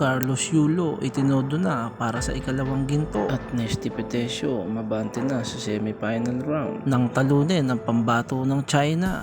Carlos Yulo itinodo na para sa ikalawang ginto. At Nesty Petesio mabante na sa semifinal round. Nang talunin ang pambato ng China.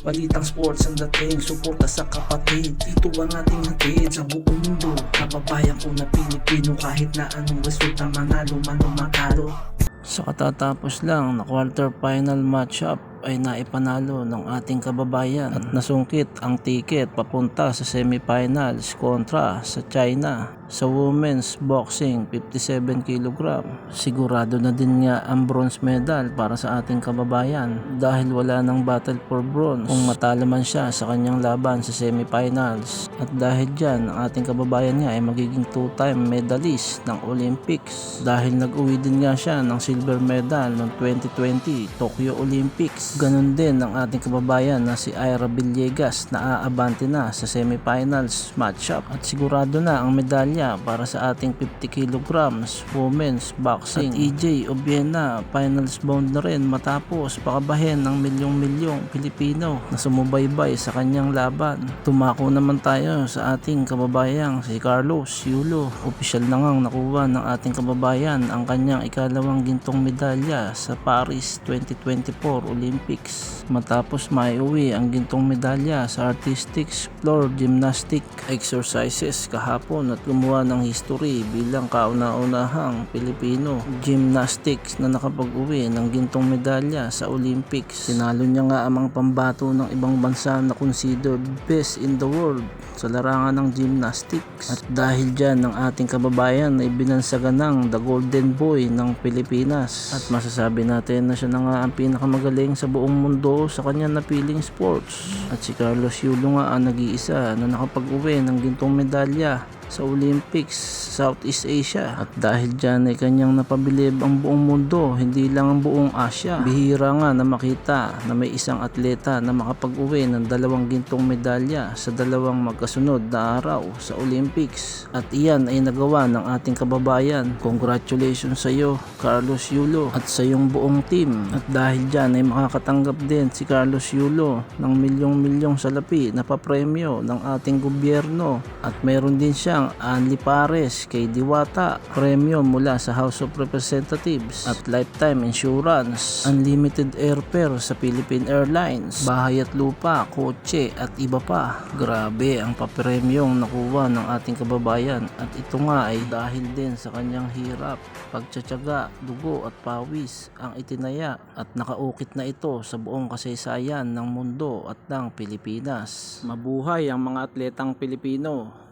Balitang sports ang dating, suporta sa kapatid. Ito ang ating hatid sa buong mundo. Kababayan ko na Pilipino kahit na anong resulta manalo man o matalo. Sa katatapos lang na quarter final matchup ay naipanalo ng ating kababayan at nasungkit ang ticket papunta sa semifinals kontra sa China sa women's boxing 57 kg. Sigurado na din nga ang bronze medal para sa ating kababayan dahil wala nang battle for bronze kung matalo man siya sa kanyang laban sa semifinals. At dahil dyan, ang ating kababayan niya ay magiging two-time medalist ng Olympics dahil nag-uwi din nga siya ng silver medal noong 2020 Tokyo Olympics. Ganon din ang ating kababayan na si Ira Villegas na aabante na sa semifinals matchup at sigurado na ang medalya para sa ating 50 kilograms women's boxing. At EJ Obiena finals bound na rin matapos pakabahin ng milyong-milyong Pilipino na sumubaybay sa kanyang laban. Tumako naman tayo sa ating kababayang si Carlos Yulo. Opisyal na ngang nakuha ng ating kababayan ang kanyang ikalawang gintong medalya sa Paris 2024 Olympics. Matapos maiuwi ang gintong medalya sa artistics floor gymnastic exercises kahapon at gumawa ng history bilang kauna-unahang Pilipino gymnastics na nakapag-uwi ng gintong medalya sa Olympics. Tinalo niya nga ang mga pambato ng ibang bansa na considered best in the world sa larangan ng gymnastics. At dahil dyan ng ating kababayan na ibinansagan ng the golden boy ng Pilipinas. At masasabi natin na siya na nga ang pinakamagaling sa buong mundo sa kanya napiling sports. At si Carlos Yulo nga ang nag-iisa na nakapag-uwi ng gintong medalya sa Olympics Southeast Asia. At dahil dyan ay kanyang napabilib ang buong mundo hindi lang ang buong Asia. Bihira nga na makita na may isang atleta na makapag-uwi ng dalawang gintong medalya sa dalawang magkasunod na araw sa Olympics. At iyan ay nagawa ng ating kababayan. Congratulations sa iyo Carlos Yulo at sa iyong buong team. At dahil dyan ay makakatanggap din si Carlos Yulo ng milyong-milyong salapi na papremyo ng ating gobyerno. At meron din siyang Anli Pares kay Diwata premyo mula sa House of Representatives at lifetime insurance. Unlimited airfare sa Philippine Airlines bahay at lupa, kotse at iba pa. Grabe ang papremyong nakuha ng ating kababayan at ito nga ay dahil din sa kanyang hirap pagtsatsaga, dugo at pawis ang itinaya at nakaukit na ito sa buong kasaysayan ng mundo at ng Pilipinas. Mabuhay ang mga atletang Pilipino